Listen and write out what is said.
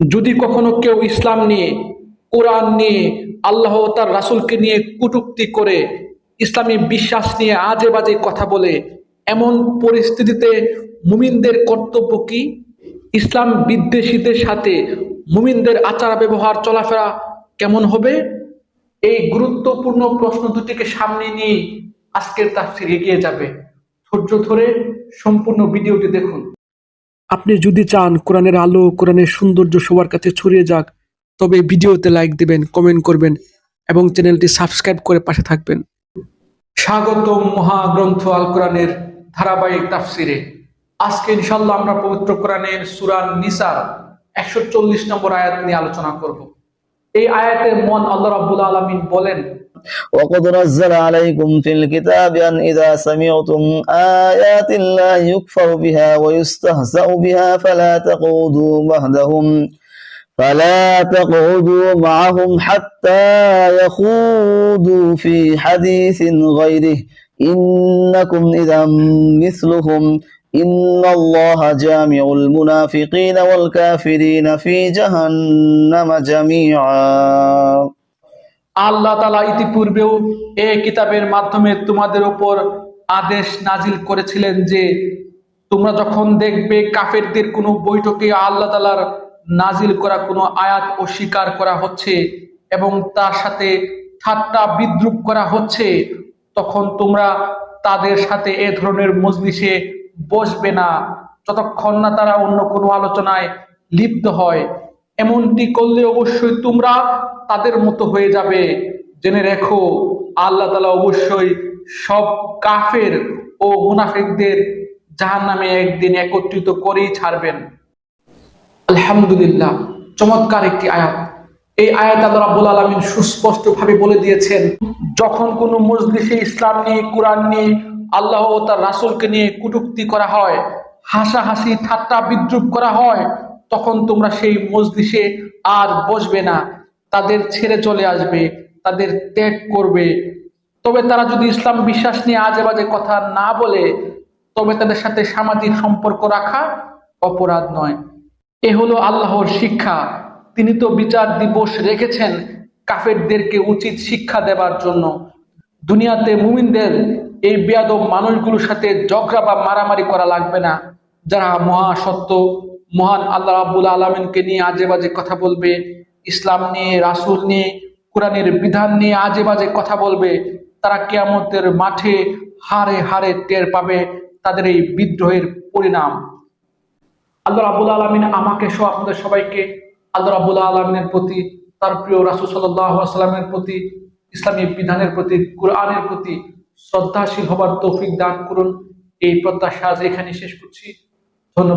যদি কখনো কেউ ইসলাম নিয়ে, কোরআন নিয়ে, আল্লাহ তার রাসূলকে নিয়ে কটূক্তি করে, ইসলামী বিশ্বাস নিয়ে আজে বাজে কথা বলে, এমন পরিস্থিতিতে মুমিনদের কর্তব্য কি? ইসলাম বিদ্বেষীদের সাথে মুমিনদের আচার ব্যবহার চলাফেরা কেমন হবে? এই গুরুত্বপূর্ণ প্রশ্ন দুটিকে সামনে নিয়ে আজকের তাফসির এগিয়ে যাবে। ধৈর্য ধরে সম্পূর্ণ ভিডিওটি দেখুন। আপনি যদি চান কোরআনের আলো, কোরআনের সৌন্দর্য সবার কাছে ছড়িয়ে যাক, তবে ভিডিওতে লাইক দিবেন, কমেন্ট করবেন এবং চ্যানেলটি সাবস্ক্রাইব করে পাশে থাকবেন। স্বাগতম মহাগ্রন্থ আল কোরআনের ধারাবাহিক তাফসিরে। আজকে ইনশাল্লাহ আমরা পবিত্র কোরআনের সুরান নিসার একশো চল্লিশ নম্বর আয়াত নিয়ে আলোচনা করব। এই আয়াতের মন আল্লাহ রাব্বুল আলামিন বলেন وقد نزل عليكم في الكتاب أن إذا سمعتم آيات الله يكفر بها ويستهزأ بها فلا تقعدوا بعدهم فلا تقعدوا معهم حتى يخوضوا في حديث غيره إنكم إذا مثلهم إن الله جامع المنافقين والكافرين في جهنم جميعا আল্লাহ তালা ইতিপূর্বেও এ কিতাবের মাধ্যমে তোমাদের উপর আদেশ নাজিল করেছিলেন যে তোমরা যখন দেখবে কাফেরদের কোনো বৈঠকে আল্লাহ তালার নাজিল করা কোনো আয়াত অস্বীকার করা হচ্ছে এবং তার সাথে ঠাট্টা বিদ্রুপ করা হচ্ছে তখন তোমরা তাদের সাথে এ ধরনের মজলিসে বসবে না। যতক্ষণ না তারা অন্য কোনো আলোচনায় লিপ্ত হয়, এমনটি করলে অবশ্যই তোমরা তাদের মতো হয়ে যাবে। জেনে রেখো, আল্লাহ তালা অবশ্যই সব কাফের ও মুনাফিকদের জাহান নামে একদিন একত্রিত করেই ছাড়বেন। আলহামদুলিল্লাহ, চমৎকার একটি আয়াত। এই আয়াত আল্লাহ রাব্বুল আলামিন সুস্পষ্ট ভাবে বলে দিয়েছেন, যখন কোনো মজলিসে ইসলাম নিয়ে, কোরআন নিয়ে আল্লাহ ও তার রাসুলকে নিয়ে কটূক্তি করা হয়, হাসাহাসি, ঠাট্টা, বিদ্রুপ করা হয়, তখন তোমরা সেই মজলিসে আর বসবে না। তাদের ছেড়ে চলে আসবে, তাদের ত্যাগ করবে। তবে তারা যদি ইসলাম বিশ্বাস নিয়ে আজে বাজে কথা না বলে, তবে তাদের সাথে সামাজিক সম্পর্ক রাখা অপরাধ নয়। এ হলো আল্লাহর শিক্ষা। তিনি তো বিচার দিবস রেখেছেন কাফেরদেরকে উচিত শিক্ষা দেবার জন্য। দুনিয়াতে মুমিনদের এই বেয়াদব মানুষগুলোর সাথে ঝগড়া বা মারামারি করা লাগবে না। যারা মহাসত্য, মহান আল্লাহ রাব্বুল আলমিনকে নিয়ে আজে বাজে কথা বলবে, ইসলাম নিয়ে, রাসূল নিয়ে, কোরআনের বিধান নিয়ে আজে বাজে কথা বলবে, তারা কেয়ামতের মাঠে হারে হারে টের পাবে তাদের এই বিদ্রোহের পরিণাম। আল্লাহ রাবুল আলমিন আমাকে সহ আপনাদের সবাইকে আল্লাহ রাবুল আলমিনের প্রতি, তার প্রিয় রাসুল সাল্লাহ সাল্লামের প্রতি, ইসলামী বিধানের প্রতি, কোরআনের প্রতি শ্রদ্ধাশীল হবার তৌফিক দান করুন। এই প্রত্যাশা আজ এখানে শেষ করছি। ধন্যবাদ।